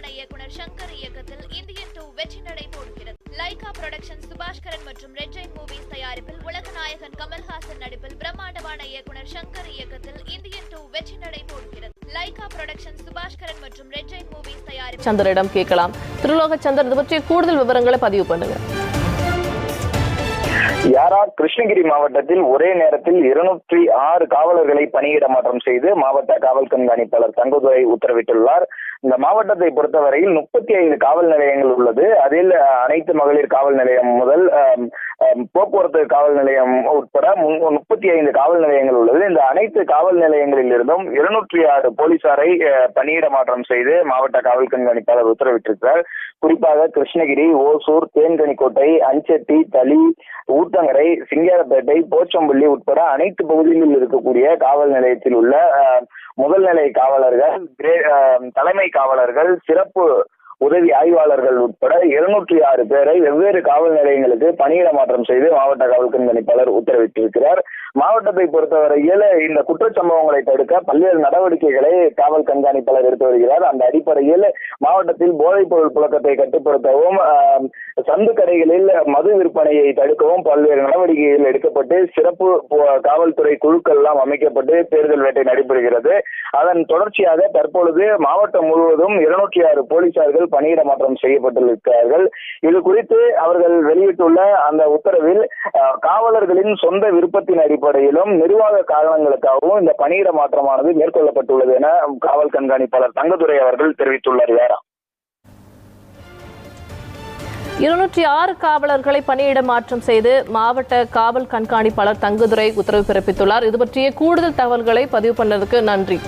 பிரதான இயக்குனர் சங்கர் இயக்கத்தில் இந்தியன் டூ வெற்றி நடை போடுகிறது. லைகா புரொடக்ஷன் சுபாஷ்கரன் மற்றும் ரெட் ஜெயின் மூவிஸ் தயாரிப்பில் உலக நாயகன் கமல்ஹாசன் நடிப்பில் பிரம்மாண்டமான இயக்குனர் சங்கர் இயக்கத்தில் இந்தியன் டூ வெற்றி நடை போடுகிறது. லைகா புரொடக்ஷன் சுபாஷ்கரன் மற்றும் ரெட் ஜெயின் மூவிஸ் தயாரிப்பு சந்தரிடம் கேட்கலாம். திருலோக சந்தர் இது பற்றிய கூடுதல் விவரங்களை பதிவு பண்ணுங்க. யாரா கிருஷ்ணகிரி மாவட்டத்தில் ஒரே நேரத்தில் இருநூற்றி ஆறு காவலர்களை பணியிட மாற்றம் செய்து மாவட்ட காவல் கண்காணிப்பாளர் தங்கதுரை உத்தரவிட்டுள்ளார். இந்த மாவட்டத்தை பொறுத்தவரையில் முப்பத்தி ஐந்து காவல் நிலையங்கள் உள்ளது. அதில் அனைத்து மகளிர் காவல் நிலையம் முதல் போக்குவரத்து காவல் நிலையம் உட்பட முப்பத்தி ஐந்து காவல் நிலையங்கள் உள்ளது. இந்த அனைத்து காவல் நிலையங்களில் இருந்தும் இருநூற்றி ஆறு போலீசாரை பணியிட மாற்றம் செய்து மாவட்ட காவல் கண்காணிப்பாளர் உத்தரவிட்டிருக்கிறார். குறிப்பாக கிருஷ்ணகிரி ஓசூர் தேன்கனிக்கோட்டை அஞ்செட்டி தளி ஊத்தங்கரை சிங்காரப்பேட்டை போச்சம்பள்ளி உட்பட அனைத்து பகுதிகளில் இருக்கக்கூடிய காவல் நிலையத்தில் உள்ள அஹ், முதல்நிலை காவலர்கள் தலைமை காவலர்கள் சிறப்பு உதவி ஆய்வாளர்கள் உட்பட இருநூற்றி ஆறு பேரை வெவ்வேறு காவல் நிலையங்களுக்கு பணியிட மாற்றம் செய்து மாவட்ட காவல் கண்காணிப்பாளர் உத்தரவிட்டிருக்கிறார். மாவட்டத்தை பொறுத்தவரையில் இந்த குற்றச்சம்பவங்களை தடுக்க பல்வேறு நடவடிக்கைகளை காவல் கண்காணிப்பாளர் எடுத்து வருகிறார். அந்த அடிப்படையில் மாவட்டத்தில் போதைப் பொருள் புழக்கத்தை கட்டுப்படுத்தவும் சந்து கடைகளில் மது விற்பனையை தடுக்கவும் பல்வேறு நடவடிக்கைகள் எடுக்கப்பட்டு சிறப்பு காவல்துறை குழுக்கள் எல்லாம் அமைக்கப்பட்டு தேர்தல் வேட்டை நடைபெறுகிறது. அதன் தொடர்ச்சியாக தற்பொழுது மாவட்டம் முழுவதும் இருநூற்றி ஆறு போலீசார்கள் பணியிட மாற்றம் செய்யப்பட்டிருக்கிறார்கள். இது குறித்து அவர்கள் வெளியிட்டுள்ள அந்த உத்தரவில் காவலர்களின் சொந்த விருப்பத்தின் அடிப்படையிலும் நிர்வாக காரணங்களுக்காகவும் இந்த பணியிட மாற்றமானது மேற்கொள்ளப்பட்டுள்ளது என காவல் கண்காணிப்பாளர் தங்கதுரை அவர்கள் தெரிவித்துள்ளார். வேறா இருநூற்றி ஆறு காவலர்களை பணியிட மாற்றம் செய்து மாவட்ட காவல் கண்காணிப்பாளர் தங்குதுரை உத்தரவு பிறப்பித்துள்ளார். இது பற்றிய கூடுதல் தகவல்களை பதிவு பண்ணதுக்கு நன்றி.